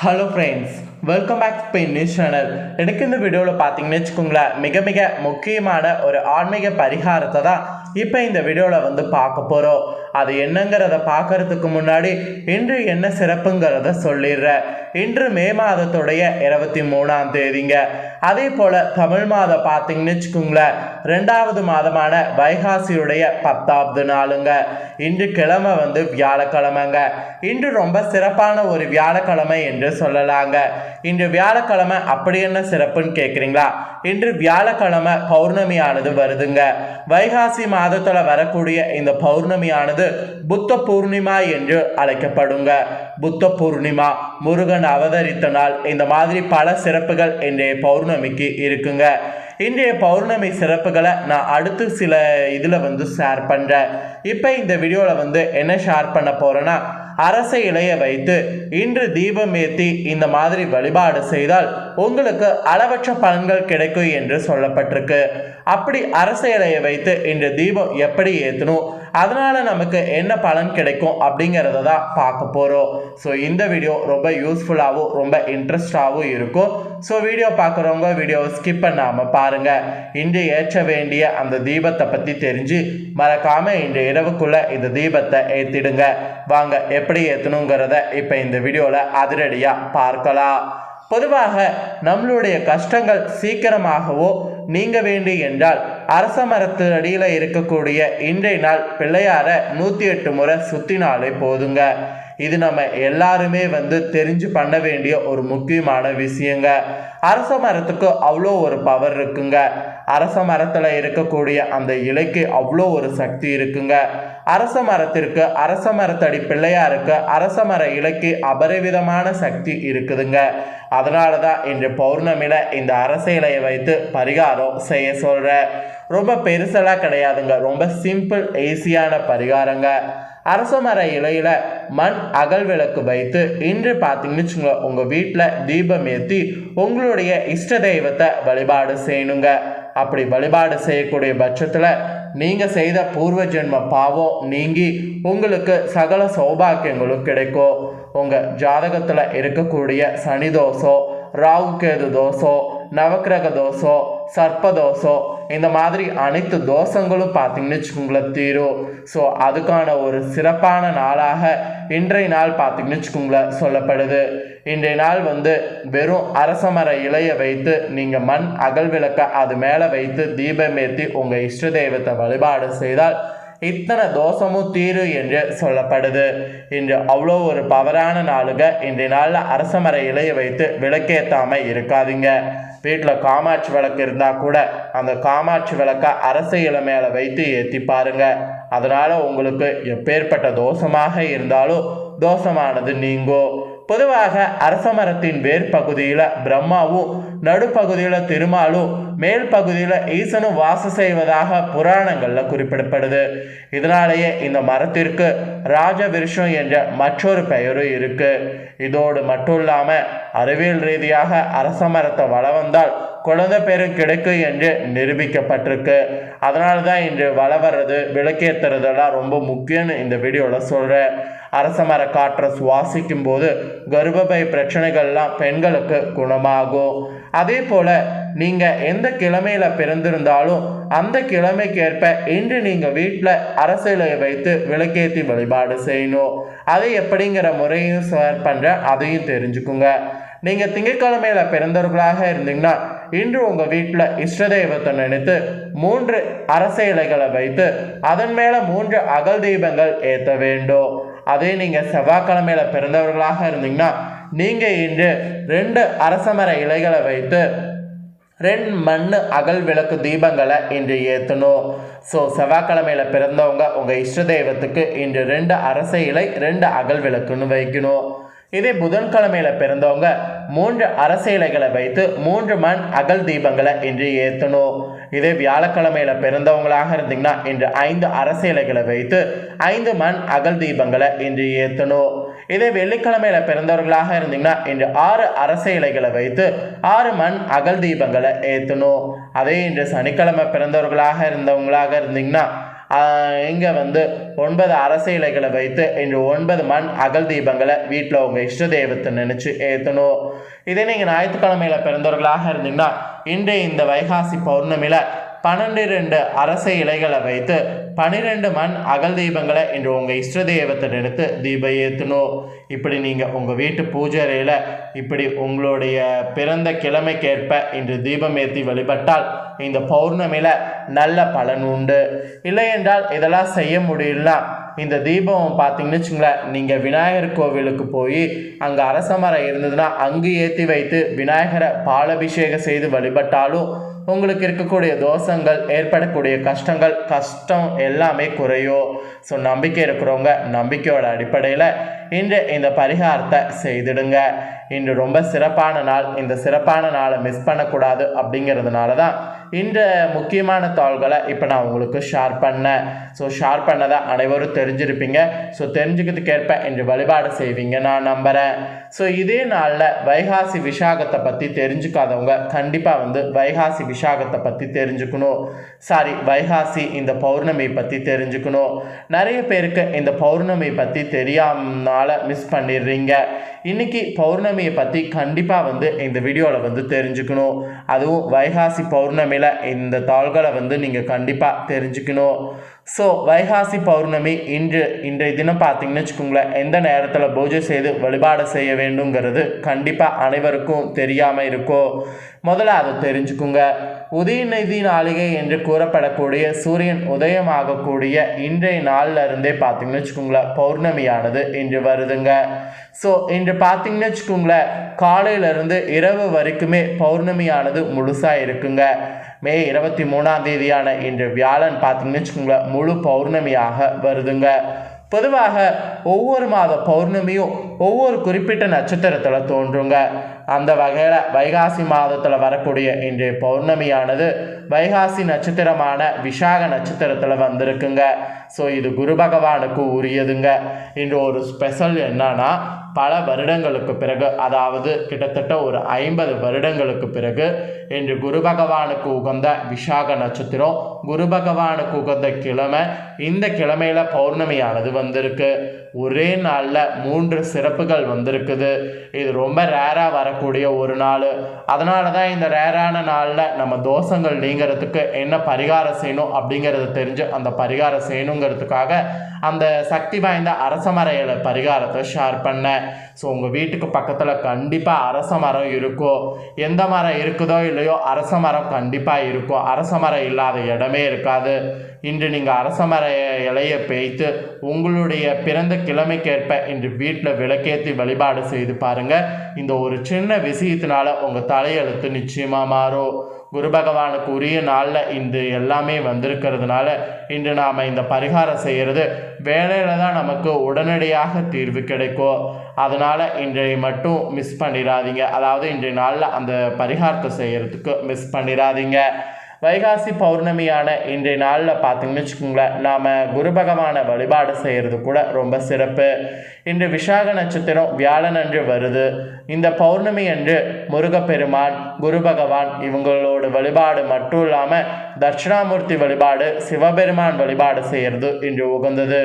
Hello friends welcome back Spain news channel எனக்கு இந்த வீடியோவில் பார்த்தீங்கன்னு வச்சுக்கோங்களேன் மிக மிக முக்கியமான ஒரு ஆன்மீக பரிகாரத்தை தான் இப்போ இந்த வீடியோவில் வந்து பார்க்க போகிறோம் அது என்னங்கிறத பார்க்கறதுக்கு முன்னாடி இன்று என்ன சிறப்புங்கிறத சொல்லிடுறேன். இன்று மே மாதத்துடைய இருபத்தி மூணாம் தேதிங்க. அதே போல் தமிழ் மாதம் பார்த்தீங்கன்னு வச்சுக்கோங்களேன் ரெண்டாவது மாதமான வைகாசியுடைய பத்தாவது நாளுங்க. இன்று கிழமை வந்து வியாழக்கிழமைங்க. இன்று ரொம்ப சிறப்பான ஒரு வியாழக்கிழமை என்று சொல்லலாங்க. இன்று வியாழக்கிழமை அப்படி என்ன சிறப்புன்னு கேட்குறீங்களா இன்று வியாழக்கிழமை பௌர்ணமியானது வருதுங்க. வைகாசி மாதத்தில் வரக்கூடிய இந்த பௌர்ணமியானது புத்த பூர்ணிமா என்று அழைக்கப்படுங்க. புத்த பூர்ணிமா முருகன் அவதரித்த நாள் இந்த மாதிரி பல சிறப்புகள் இன்றைய பௌர்ணமிக்கு இருக்குங்க. இன்றைய பௌர்ணமி சிறப்புகளை நான் அடுத்து சில இதில் வந்து ஷேர் பண்ணுறேன் இப்போ இந்த வீடியோவில் வந்து என்ன ஷேர் பண்ண போகிறேன்னா அரச இலையை வைத்து இன்று தீபம் ஏற்றி இந்த மாதிரி வழிபாடு செய்தால் உங்களுக்கு அளவற்ற பலன்கள் கிடைக்கும் என்று சொல்லப்பட்டிருக்கு. அப்படி அரசியலையை வைத்து இன்று தீபம் எப்படி ஏற்றணும் அதனால நமக்கு என்ன பலன் கிடைக்கும் அப்படிங்கிறத தான் பார்க்க போகிறோம் ஸோ இந்த வீடியோ ரொம்ப யூஸ்ஃபுல்லாகவும் ரொம்ப இன்ட்ரெஸ்டாகவும் இருக்கும். ஸோ வீடியோ பார்க்குறவங்க வீடியோவை ஸ்கிப் பண்ணாமல் பாருங்கள் இன்று ஏற்ற வேண்டிய அந்த தீபத்தை பற்றி தெரிஞ்சு மறக்காமல் இன்று இரவுக்குள்ளே இந்த தீபத்தை ஏற்றிடுங்க வாங்க எப்படி ஏற்றணுங்கிறத இப்போ இந்த வீடியோவில் அதிரடியாக பார்க்கலாம். பொதுவாக நம்மளுடைய கஷ்டங்கள் சீக்கிரமாகவோ நீங்க வேண்டி என்றால் அரச மரத்து அடியில் இருக்கக்கூடிய இன்றைய நாள் பிள்ளையார நூற்றி எட்டு முறை சுத்தினாலே போதுங்க. இது நம்ம எல்லாருமே வந்து தெரிஞ்சு பண்ண வேண்டிய ஒரு முக்கியமான விஷயங்க. அரச மரத்துக்கு அவ்வளோ ஒரு பவர் இருக்குங்க. அரச மரத்தில் இருக்கக்கூடிய அந்த இலைக்கு அவ்வளோ ஒரு சக்தி இருக்குங்க. அரச மரத்திற்கு அரச மரத்தடி பிள்ளையாருக்கு அரச மர இலைக்கு அபரிவிதமான சக்தி இருக்குதுங்க. அதனால தான் இன்று பௌர்ணமியில் இந்த அரச இலையை வைத்து பரிகாரம் செய்ய சொல்கிறேன் ரொம்ப பெருசெல்லாம் கிடையாதுங்க. ரொம்ப சிம்பிள் ஈஸியான பரிகாரங்க. அரச மர இலையில மண் அகல் விளக்கு வைத்து இன்று பார்த்தீங்கன்னு வச்சுங்களேன் உங்கள் வீட்டில் தீபம் ஏற்றி உங்களுடைய இஷ்ட தெய்வத்தை வழிபாடு செய்யணுங்க. அப்படி வழிபாடு செய்யக்கூடிய பட்சத்தில் நீங்கள் செய்த பூர்வ ஜென்ம பாவம் நீங்கி உங்களுக்கு சகல சௌபாக்கியங்களும் கிடைக்கும். உங்கள் ஜாதகத்தில் இருக்கக்கூடிய சனி தோசோ ராகு கேது நவக்கிரக தோசோ சர்ப்ப தோசோ இந்த மாதிரி அனைத்து தோஷங்களும் பார்த்தீங்கன்னு வச்சுக்கோங்களேன் தீரும் ஸோ அதுக்கான ஒரு சிறப்பான நாளாக இன்றைய நாள் பார்த்தீங்கன்னு வச்சுக்கோங்களேன் சொல்லப்படுது. இன்றைய நாள் வந்து வெறும் அரசமர இலையை வைத்து நீங்கள் மண் அகல் விளக்க அது மேலே வைத்து தீபம் ஏற்றி உங்கள் இஷ்ட தெய்வத்தை வழிபாடு செய்தால் இத்தனை தோஷமும் தீரு என்று சொல்லப்படுது. இன்று அவ்வளோ ஒரு பவரான நாளுங்க. இன்றைய நாளில் அரசமர இலையை வைத்து விளக்கேற்றாமல் இருக்காதீங்க. வீட்டில் காமாட்சி விளக்கு இருந்தால் கூட அந்த காமாட்சி விளக்கை அரச இலை மேலே வைத்து ஏற்றி பாருங்கள் அதனால் உங்களுக்கு எப்பேற்பட்ட தோஷமாக இருந்தாலும் தோஷமானது நீங்கும் பொதுவாக அரச மரத்தின் வேர் பகுதியில் பிரம்மாவும் நடுப்பகுதியில் திருமாலும் மேல் பகுதியில் ஈசனும் வாசம் செய்வதாக புராணங்களில் குறிப்பிடப்படுது. இதனாலேயே இந்த மரத்திற்கு ராஜவிருஷம் என்ற மற்றொரு பெயரும் இருக்கு. இதோடு மட்டும் இல்லாமல் அறிவியல் ரீதியாக அரச மரத்தை வள வந்தால் குழந்தை பேரும் கிடைக்கும் என்று நிரூபிக்கப்பட்டிருக்கு. அதனால தான் இன்று வள வர்றது விளக்கேற்றுறதெல்லாம் ரொம்ப முக்கியம்னு இந்த வீடியோவில் சொல்கிறேன் அரச மர காற்றை சுவாசிக்கும் போது கர்ப்பப்பை பிரச்சனைகள்லாம் பெண்களுக்கு குணமாகும். அதே போல் நீங்கள் எந்த கிழமையில் பிறந்திருந்தாலும் அந்த கிழமைக்கேற்ப இன்று நீங்கள் வீட்டில் அரசியலை வைத்து விளக்கேற்றி வழிபாடு செய்யணும். அதை எப்படிங்கிற முறையும் ஷேர் பண்ணுறேன் அதையும் தெரிஞ்சுக்குங்க. நீங்கள் திங்கட்கிழமையில் பிறந்தவர்களாக இருந்தீங்கன்னா இன்று உங்கள் வீட்டில் இஷ்ட தெய்வத்தை நினைத்து மூன்று அரச இலைகளை வைத்து அதன் மேலே மூன்று அகல் தீபங்கள் ஏற்ற வேண்டும். அதே நீங்கள் செவ்வாய்க்கிழமையில் பிறந்தவர்களாக இருந்தீங்கன்னா நீங்கள் இன்று ரெண்டு அரசமர இலைகளை வைத்து ரெண்டு மண் அகல் விளக்கு தீபங்களை இன்று ஏற்றணும் ஸோ செவ்வாய்க்கிழமையில் பிறந்தவங்க உங்கள் இஷ்ட தெய்வத்துக்கு இன்று ரெண்டு அரச இலை ரெண்டு அகல் விளக்குன்னு வைக்கணும். இதே புதன்கிழமையில் பிறந்தவங்க மூன்று அரச இலைகளை வைத்து மூன்று மண் அகல் தீபங்களை இன்று ஏற்றணும் இதே வியாழக்கிழமையில பிறந்தவங்களாக இருந்தீங்கன்னா இன்று ஐந்து அரச இலைகளை வைத்து ஐந்து மண் அகல் தீபங்களை இன்று ஏற்றணும் இதே வெள்ளிக்கிழமையில பிறந்தவர்களாக இருந்தீங்கன்னா இன்று ஆறு அரச இலைகளை வைத்து ஆறு மண் அகல் தீபங்களை ஏற்றணும் அதே இன்று சனிக்கிழமை பிறந்தவர்களாக இருந்தவங்களாக இருந்தீங்கன்னா இங்கே வந்து ஒன்பது அரசு இலைகளை வைத்து இன்று ஒன்பது மண் அகல் தீபங்களை வீட்டில் உங்கள் இஷ்ட தெய்வத்தை நினச்சி ஏற்றணும் இதே நீங்கள் ஞாயிற்றுக்கிழமையில் பிறந்தவர்களாக இருந்தீங்கன்னா இன்றைய இந்த வைகாசி பௌர்ணமியில் பன்னெண்டு ரெண்டு அரச இலைகளை வைத்து பனிரெண்டு மண் அகல் தீபங்களை இன்று உங்கள் இஷ்ட தெய்வத்தை எடுத்து தீபம் ஏற்றணும் இப்படி நீங்கள் உங்கள் வீட்டு பூஜை அறையில் இப்படி உங்களுடைய பிறந்த கிழமைக்கேற்ப இன்று தீபம் ஏற்றி வழிபட்டால் இந்த பௌர்ணமியில் நல்ல பலன் உண்டு. இல்லை என்றால் இதெல்லாம் செய்ய முடியல இந்த தீபம் பார்த்தீங்கன்னு வச்சுங்களேன் நீங்கள் விநாயகர் கோவிலுக்கு போய் அங்கே அரச மரம் இருந்ததுன்னா அங்கு ஏற்றி வைத்து விநாயகரை பாலபிஷேகம் செய்து வழிபட்டாலும் உங்களுக்கு இருக்கக்கூடிய தோஷங்கள் ஏற்படக்கூடிய கஷ்டங்கள் கஷ்டம் எல்லாமே குறையும். ஸோ நம்பிக்கை இருக்கிறவங்க நம்பிக்கையோட அடிப்படையில் இன்று இந்த பரிகாரத்தை செய்திடுங்க. இன்று ரொம்ப சிறப்பான நாள். இந்த சிறப்பான நாளை மிஸ் பண்ணக்கூடாது அப்படிங்கிறதுனால தான் இன்று முக்கியமான தாள்களை இப்போ நான் உங்களுக்கு ஷேர் பண்ணேன். ஸோ ஷேர் பண்ணதை அனைவரும் தெரிஞ்சிருப்பீங்க. ஸோ தெரிஞ்சுக்கிறதுக்கேற்ப இன்று வழிபாடு செய்வீங்க நான் நம்புகிறேன் ஸோ இதே நாளில் வைகாசி விஷாகத்தை பற்றி தெரிஞ்சுக்காதவங்க கண்டிப்பாக வந்து வைகாசி விஷாகத்தை பற்றி தெரிஞ்சுக்கணும். சாரி வைகாசி இந்த பௌர்ணமி பற்றி தெரிஞ்சுக்கணும். நிறைய பேருக்கு இந்த பௌர்ணமி பற்றி தெரியாமல் நாளை மிஸ் பண்ணிடுறீங்க. இன்னைக்கு பௌர்ணமியை பற்றி கண்டிப்பாக வந்து இந்த வீடியோவில் வந்து தெரிஞ்சுக்கணும். அதுவும் வைகாசி பௌர்ணமியில் இந்த தாள்களை வந்து நீங்கள் கண்டிப்பாக தெரிஞ்சுக்கணும். ஸோ வைகாசி பௌர்ணமி இன்று இன்றைய தினம் பார்த்தீங்கன்னு வச்சுக்கோங்களேன் எந்த நேரத்தில் பூஜை செய்து வழிபாடு செய்ய வேண்டுங்கிறது கண்டிப்பாக அனைவருக்கும் தெரியாமல் இருக்கும். முதலாவது அதை தெரிஞ்சுக்குங்க. உதயநிதி நாளிகை என்று கூறப்படக்கூடிய சூரியன் உதயமாகக்கூடிய இன்றைய நாளில் இருந்தே பார்த்தீங்கன்னு வச்சுக்கோங்களேன் பௌர்ணமியானது இன்று வருதுங்க. ஸோ இன்று பார்த்தீங்கன்னு வச்சுக்கோங்களேன் காலையிலேருந்து இரவு வரைக்குமே பௌர்ணமியானது முழுசாக இருக்குங்க. மே இருபத்தி மூணாம் தேதியான இன்று வியாழன் பார்த்தீங்கன்னு வச்சுக்கோங்களேன் முழு பௌர்ணமியாக வருதுங்க. பொதுவாக ஒவ்வொரு மாத பௌர்ணமியும் ஒவ்வொரு குறிப்பிட்ட நட்சத்திரத்தில் தோன்றுங்க. அந்த வகையில் வைகாசி மாதத்தில் வரக்கூடிய இன்றைய பௌர்ணமியானது வைகாசி நட்சத்திரமான விஷாக நட்சத்திரத்தில் வந்திருக்குங்க. ஸோ இது குரு பகவானுக்கு உரியதுங்க. இன்று ஒரு ஸ்பெஷல் என்னன்னா பல வருடங்களுக்கு பிறகு அதாவது கிட்டத்தட்ட ஒரு ஐம்பது வருடங்களுக்கு பிறகு இன்று குரு பகவானுக்கு உகந்த விஷாக நட்சத்திரம் குரு பகவானுக்கு உகந்த கிழமை இந்த கிழமையில பௌர்ணமியானது வந்திருக்கு. ஒரே நாளில் மூன்று சிறப்புகள் வந்திருக்குது. இது ரொம்ப ரேராக வரக்கூடிய ஒரு நாள். அதனால தான் இந்த ரேரான நாளில் நம்ம தோஷங்கள் நீங்கிறதுக்கு என்ன பரிகாரம் செய்யணும் அப்படிங்கிறத தெரிஞ்சு அந்த பரிகாரம் செய்யணுங்கிறதுக்காக அந்த சக்தி வாய்ந்த அரச மர இலை பரிகாரத்தை ஷேர் பண்ணேன். ஸோ உங்கள் வீட்டுக்கு பக்கத்தில் கண்டிப்பாக அரச மரம் இருக்கும் எந்த மரம் இருக்குதோ இல்லையோ அரச மரம் கண்டிப்பாக இருக்கும். அரச மரம் இல்லாத இடமே இருக்காது. இன்று நீங்கள் அரச மர இலையை பேய்த்து உங்களுடைய பிறந்த கிழமைக்கேற்ப இன்று வீட்டில் விளக்கேற்றி வழிபாடு செய்து பாருங்கள் இந்த ஒரு சின்ன விஷயத்தினால உங்கள் தலையெழுத்து நிச்சயமாக மாறும். குரு பகவானுக்கு உரிய நாளில் இன்று எல்லாமே வந்திருக்கிறதுனால இன்று நாம் இந்த பரிகாரம் செய்கிறது வேலையில் தான் நமக்கு உடனடியாக தீர்வு கிடைக்கும். அதனால் இன்றைய மட்டும் மிஸ் பண்ணிடாதீங்க. அதாவது இன்றைய நாளில் அந்த பரிகாரத்தை செய்கிறதுக்கு மிஸ் பண்ணிடாதீங்க. வைகாசி பௌர்ணமியான இன்றைய நாளில் பார்த்தீங்கன்னு வச்சுக்கோங்களேன் நாம் குரு பகவானை வழிபாடு செய்கிறது கூட ரொம்ப சிறப்பு. இன்று விசாக நட்சத்திரம் வியாழன் அன்று வருது. இந்த பௌர்ணமி அன்று முருகப்பெருமான் குரு பகவான் இவங்களோட வழிபாடு மட்டும் இல்லாமல் தட்சிணாமூர்த்தி வழிபாடு சிவபெருமான் வழிபாடு செய்கிறது இன்று உகந்தது.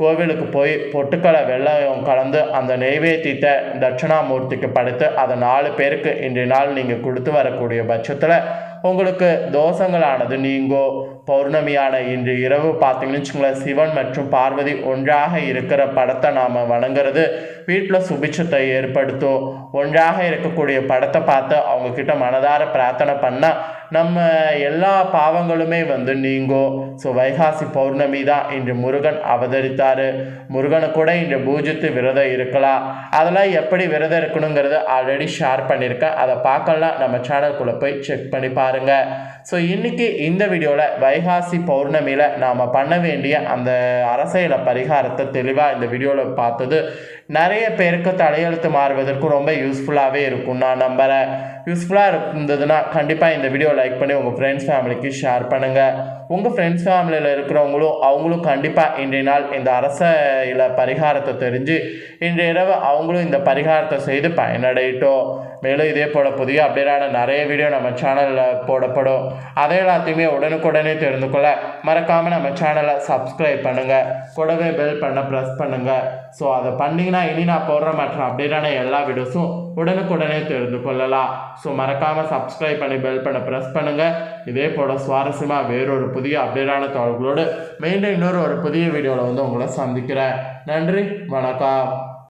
கோவிலுக்கு போய் பொட்டுக்களை வெள்ளம் கலந்து அந்த நெய்வேத்தியத்தை தட்சிணாமூர்த்திக்கு படைத்து அதை நாலு பேருக்கு இன்றைய நாள் நீங்கள் கொடுத்து வரக்கூடிய பட்சத்தில் உங்களுக்கு தோஷங்களானது நீங்கோ பௌர்ணமியான இன்று இரவு பார்த்தீங்கன்னு வச்சுங்களேன் சிவன் மற்றும் பார்வதி ஒன்றாக இருக்கிற படத்தை நாம் வணங்குறது வீட்டில் சுபிட்சத்தை ஏற்படுத்தும் ஒன்றாக இருக்கக்கூடிய படத்தை பார்த்து அவங்கக்கிட்ட மனதார பிரார்த்தனை பண்ணால் நம்ம எல்லா பாவங்களுமே வந்து நீங்கும் ஸோ வைகாசி பௌர்ணமி தான் இன்று முருகன் அவதரித்தார். முருகனை கூட இன்று பூஜித்து விரதம் இருக்கலாம். அதெல்லாம் எப்படி விரதம் இருக்கணுங்கிறது ஆல்ரெடி ஷேர் பண்ணியிருக்கேன். அதை பார்க்கலாம். நம்ம சேனல்குள்ளே போய் செக் பண்ணி பாருங்கள் ஸோ இன்றைக்கி இந்த வீடியோவில் வைகாசி பௌர்ணமியில் நாம் பண்ண வேண்டிய அந்த அரசியல பரிகாரத்தை தெளிவாக இந்த வீடியோவில் பார்த்தது நிறைய பேருக்கு தலையெழுத்து மாறுவதற்கு ரொம்ப யூஸ்ஃபுல்லாகவே இருக்கும். நான் நம்புகிறேன் யூஸ்ஃபுல்லாக இருந்ததுன்னா கண்டிப்பாக இந்த வீடியோ லைக் பண்ணி உங்கள் ஃப்ரெண்ட்ஸ் ஃபேமிலிக்கு ஷேர் பண்ணுங்கள் உங்கள் ஃப்ரெண்ட்ஸ் ஃபேமிலியில் இருக்கிறவங்களும் அவங்களும் கண்டிப்பாக இன்றைய நாள் இந்த அரசியல பரிகாரத்தை தெரிஞ்சு இன்றைய இரவு அவங்களும் இந்த பரிகாரத்தை செய்து பயனடையட்டும். மேலும் இதே போல் புதிய அப்டேட்டான நிறைய வீடியோ நம்ம சேனலில் போடப்படும். அதை எல்லாத்தையுமே உடனுக்குடனே தெரிந்து கொள்ள மறக்காமல் நம்ம சேனலை சப்ஸ்கிரைப் பண்ணுங்கள் கூடவே பெல் பண்ண ப்ரெஸ் பண்ணுங்கள் ஸோ அதை பண்ணிங்கன்னா இனி நான் போடுற மற்ற அப்டேட்டான எல்லா வீடியோஸும் உடனுக்குடனே தெரிந்து கொள்ளலாம். ஸோ மறக்காமல் சப்ஸ்கிரைப் பண்ணி பெல் பண்ண ப்ரெஸ் பண்ணுங்கள் இதே போல் சுவாரஸ்யமாக வேறொரு புதிய அப்டேட்டான தகவல்களோடு மீண்டும் இன்னொரு ஒரு புதிய வீடியோவில் வந்து உங்களை சந்திக்கிறேன். நன்றி வணக்கம்.